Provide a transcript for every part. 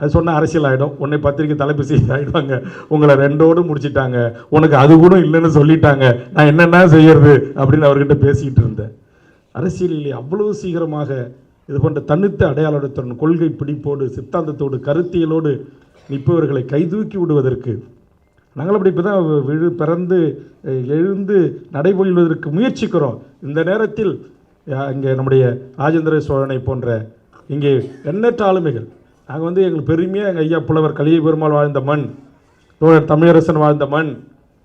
அது சொன்ன அரசியல் ஆகிடும் உன்னை பத்திரிக்கை தலைப்பு செய்தி ஆகிடுவாங்க உங்களை ரெண்டோடு முடிச்சிட்டாங்க. உனக்கு அது கூட இல்லைன்னு சொல்லிட்டாங்க. நான் என்னென்ன செய்யறது அப்படின்னு அவர்கிட்ட பேசிக்கிட்டு இருந்தேன். அரசியலில் அவ்வளவு சீக்கிரமாக இது போன்ற தனித்த அடையாளத்துடன் கொள்கை பிடிப்போடு சித்தாந்தத்தோடு கருத்தியலோடு நிற்பவர்களை கைதூக்கி விடுவதற்கு நாங்கள் அப்படி இப்போ தான் விழு பிறந்து எழுந்து நடைபெறுவதற்கு முயற்சிக்கிறோம். இந்த நேரத்தில் இங்கே நம்முடைய ராஜேந்திர சோழனை போன்ற இங்கே எண்ணற்ற ஆளுமைகள் நாங்கள் வந்து எங்களுக்கு பெருமையாக எங்கள் ஐயா புலவர் கலிய பெருமாள் வாழ்ந்த மண் தோழர் தமிழரசன் வாழ்ந்த மண்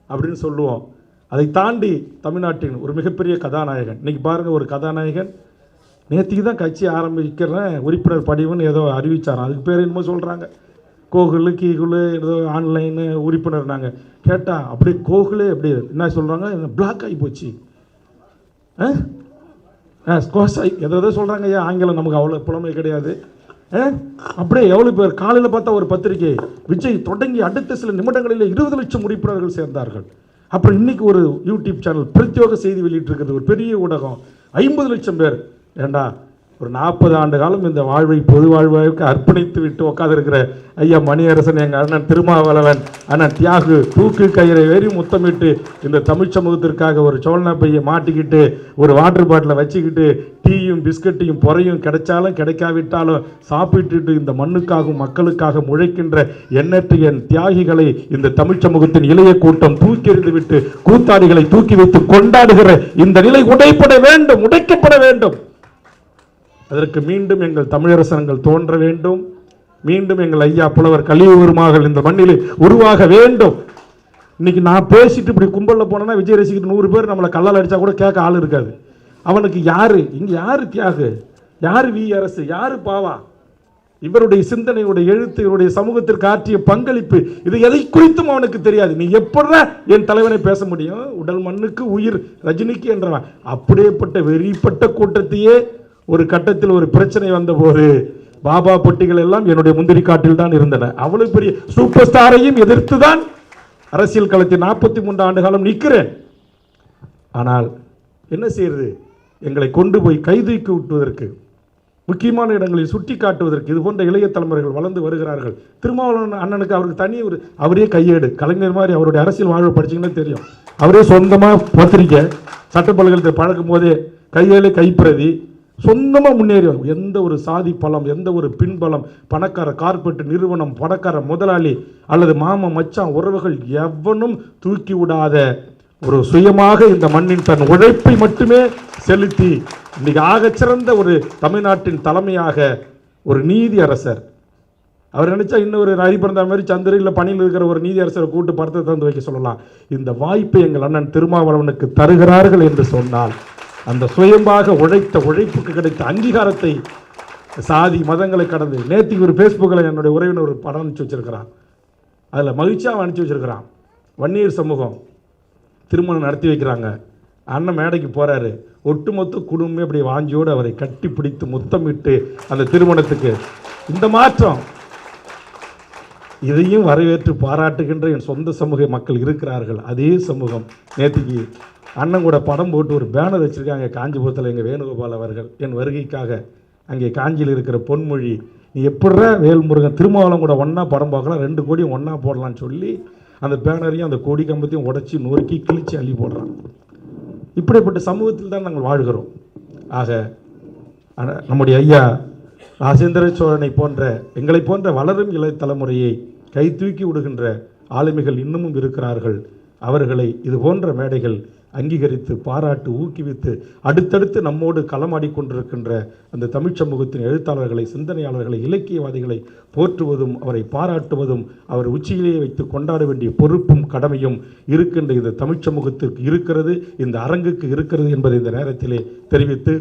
அப்படின்னு சொல்லுவோம். அதை தாண்டி தமிழ்நாட்டின் ஒரு மிகப்பெரிய கதாநாயகன். இன்றைக்கி பாருங்கள் ஒரு கதாநாயகன். நேற்றுக்கு தான் கட்சி ஆரம்பிக்கிறேன். உறுப்பினர் படிவுன்னு ஏதோ அறிவித்தாராம் அதுக்கு பேர் என்னமோ சொல்கிறாங்க கோகுலு கீகுலு ஏதோ ஆன்லைனு உறுப்பினர் நாங்கள் கேட்டால் அப்படியே கோகுலே அப்படியே என்ன சொல்கிறாங்க பிளாக் ஆகி போச்சு. ஆ? ஆ ஸ்கோஸ் ஆகி எதோ எதோ சொல்கிறாங்க ஐயா. ஆங்கிலம் நமக்கு அவ்வளோ புலமை கிடையாது. அப்படியே எவ்வளோ பேர் காலையில் பார்த்தா ஒரு பத்திரிகை விஜய் தொடங்கி அடுத்த சில நிமிடங்களில் இருபது லட்சம் உறுப்பினர்கள் சேர்ந்தார்கள். அப்புறம் இன்னைக்கு ஒரு யூடியூப் சேனல் பிரத்யோக செய்தி வெளியிட்டிருக்கிறது ஒரு பெரிய ஊடகம். ஐம்பது லட்சம் பேர். ஏண்டா ஒரு நாற்பது ஆண்டு காலம் இந்த வாழ்வை பொது வாழ்வாய்க்கு அர்ப்பணித்து விட்டு உட்காந்துருக்கிற ஐயா மணியரசன் எங்கள் அண்ணன் திருமாவளவன் அண்ணன் தியாகு தூக்கு கயிறை ஏறி முத்தமிட்டு இந்த தமிழ் சமூகத்திற்காக ஒரு சோழனா பையை மாட்டிக்கிட்டு ஒரு வாட்டர் பாட்டிலை வச்சுக்கிட்டு டீயும் பிஸ்கட்டையும் பொறையும் கிடைச்சாலும் கிடைக்காவிட்டாலும் சாப்பிட்டுட்டு இந்த மண்ணுக்காகவும் மக்களுக்காக முழைக்கின்ற எண்ணற்ற என் தியாகிகளை இந்த தமிழ் சமூகத்தின் இளைய கூட்டம் தூக்கி எறிந்து விட்டு கூத்தாடிகளை தூக்கி வைத்து கொண்டாடுகிற இந்த நிலை உடைப்பட வேண்டும் உடைக்கப்பட வேண்டும். அதற்கு மீண்டும் எங்கள் தமிழரசனங்கள் தோன்ற வேண்டும். மீண்டும் எங்கள் ஐயா புலவர் கலியுருமாக இந்த மண்ணிலே உருவாக வேண்டும். இன்னைக்கு நான் பேசிட்டு இப்படி கும்பலில் போனேன்னா விஜய் ரசிக்கிட்டு நூறு பேர் நம்மளை கல்லால் அடித்தா கூட கேட்க ஆள் இருக்காது. அவனுக்கு யாரு? இங்கே யாரு தியாகு? யார் வி அரசு? யார் பாவா? இவருடைய சிந்தனையுடைய எழுத்து இவருடைய சமூகத்திற்கு ஆற்றிய பங்களிப்பு இது எதை குறித்தும் அவனுக்கு தெரியாது. நீ எப்படா என் தலைவனை பேச முடியும்? உடல் மண்ணுக்கு உயிர் ரஜினிக்கு என்றவன். அப்படியேப்பட்ட வெறிப்பட்ட கூட்டத்தையே ஒரு கட்டத்தில் ஒரு பிரச்சனை வந்தபோது பாபா பொட்டிகள் எல்லாம் என்னுடைய முந்திரி காட்டில் தான் இருந்தன. அவ்வளவு பெரிய சூப்பர் ஸ்டாரையும் எதிர்த்து தான் அரசியல் களத்தில் நாற்பத்தி மூன்று ஆண்டு காலம் நிற்கிறேன். ஆனால் என்ன செய்யறது? எங்களை கொண்டு போய் கைதூக்கி விட்டுவதற்கு முக்கியமான இடங்களில் சுட்டி காட்டுவதற்கு இது போன்ற இளைய தலைமுறைகள் வளர்ந்து வருகிறார்கள். திருமாவளவன் அண்ணனுக்கு அவருக்கு தனி ஒரு அவரே கையேடு. கலைஞர் மாதிரி அவருடைய அரசியல் வாழ்வு படிச்சிங்கன்னா தெரியும். அவரே சொந்தமாக பத்திரிக்கை சட்டப்பல்கலத்தை பழக்கும் போதே கையேழு கைப்பிரதி சொந்தமாக முன்னேறியவர். எந்த ஒரு சாதி பலம் எந்த ஒரு பின்பலம் பணக்கார கார்பெட் நிறுவனம் பணக்கார முதலாளி அல்லது மாமா மச்சான் உறவுகள் எவனும் தூக்கி விடாத ஒரு சுயமாக இந்த மண்ணின் தன் உழைப்பை மட்டுமே செலுத்தி இன்றைக்கு ஆகச்சிறந்த ஒரு தமிழ்நாட்டின் தலைமையாக ஒரு நீதி அரசர். அவர் நினைச்சா இன்னொரு நரி மாதிரி சந்திரையில் பணியில் இருக்கிற ஒரு நீதி அரசரை கூட்டு படத்தை தந்து வைக்க சொல்லலாம். இந்த வாய்ப்பை எங்கள் அண்ணன் திருமாவளவனுக்கு தருகிறார்கள் என்று சொன்னால் அந்த சுயம்பாக உழைத்த உழைப்புக்கு கிடைத்த அங்கீகாரத்தை சாதி மதங்களை கடந்து நேற்று ஒரு ஃபேஸ்புக்கில் என்னுடைய உறவினர் ஒரு படம் அனுப்பிச்சு வச்சிருக்கிறான் அதில் மகிழ்ச்சியாக அனுப்பிச்சு வச்சிருக்கிறான். வன்னியர் சமூகம். திருமணம் நடத்தி வைக்கிறாங்க. அண்ணன் மேடைக்கு போகிறாரு ஒட்டுமொத்த குடும்பமே அப்படி வாஞ்சியோடு அவரை கட்டி பிடித்து முத்தமிட்டு அந்த திருமணத்துக்கு. இந்த மாற்றம். இதையும் வரவேற்று பாராட்டுகின்ற என் சொந்த சமூக மக்கள் இருக்கிறார்கள். அதே சமூகம். நேற்றுக்கு அண்ணன் கூட படம் போட்டு ஒரு பேனர் வச்சுருக்காங்க. காஞ்சிபுரத்தில் எங்கள் வேணுகோபால் அவர்கள். என் வருகைக்காக அங்கே காஞ்சியில் இருக்கிற பொன்மொழி நீ எப்படிற வேல்முருகன் திருமாவளம் கூட ஒன்றா படம் பார்க்கலாம்? ரெண்டு கோடியும் ஒன்றா போடலாம்னு சொல்லி அந்த பேனரையும் அந்த கொடி கம்பத்தையும் உடைச்சி நொறுக்கி கிழிச்சு அள்ளி போடுறான் இப்படிப்பட்ட சமூகத்தில் தான் நாங்கள் வாழ்கிறோம். ஆக நம்முடைய ஐயா ராஜேந்திர சோழனை போன்ற எங்களை போன்ற வளரும் இளைய தலைமுறையை கை தூக்கி விடுகின்ற ஆளுமைகள் இன்னமும் இருக்கிறார்கள். அவர்களை இது போன்ற மேடைகள் அங்கீகரித்து பாராட்டு ஊக்குவித்து அடுத்தடுத்து நம்மோடு களமாடிக்கொண்டிருக்கின்ற அந்த தமிழ் சமூகத்தின் எழுத்தாளர்களை சிந்தனையாளர்களை இலக்கியவாதிகளை போற்றுவதும் அவரை பாராட்டுவதும் அவர் உச்சியிலேயே வைத்து கொண்டாட வேண்டிய பொறுப்பும் கடமையும் இருக்கின்ற இந்த தமிழ்ச் சமூகத்திற்கு இருக்கிறது இந்த அரங்குக்கு இருக்கிறது என்பதை இந்த நேரத்திலே தெரிவித்து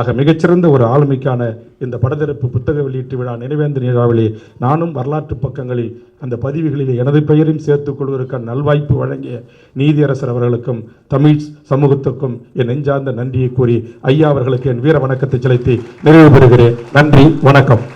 ஆக மிகச்சிறந்த ஒரு ஆளுமைக்கான இந்த படத்திறப்பு புத்தக வெளியீட்டு விழா நினைவேந்த நிகழ்விலே நானும் வரலாற்று பக்கங்களில் அந்த பதிவுகளில் எனது பெயரையும் சேர்த்துக் கொள்வதற்கான நல்வாய்ப்பு வழங்கிய நீதியரசர் அவர்களுக்கும் தமிழ் சமூகத்துக்கும் என் நெஞ்சார்ந்த நன்றியை கூறி ஐயா அவர்களுக்கு என் வீர வணக்கத்தை செலுத்தி நிறைவு பெறுகிறேன். நன்றி வணக்கம்.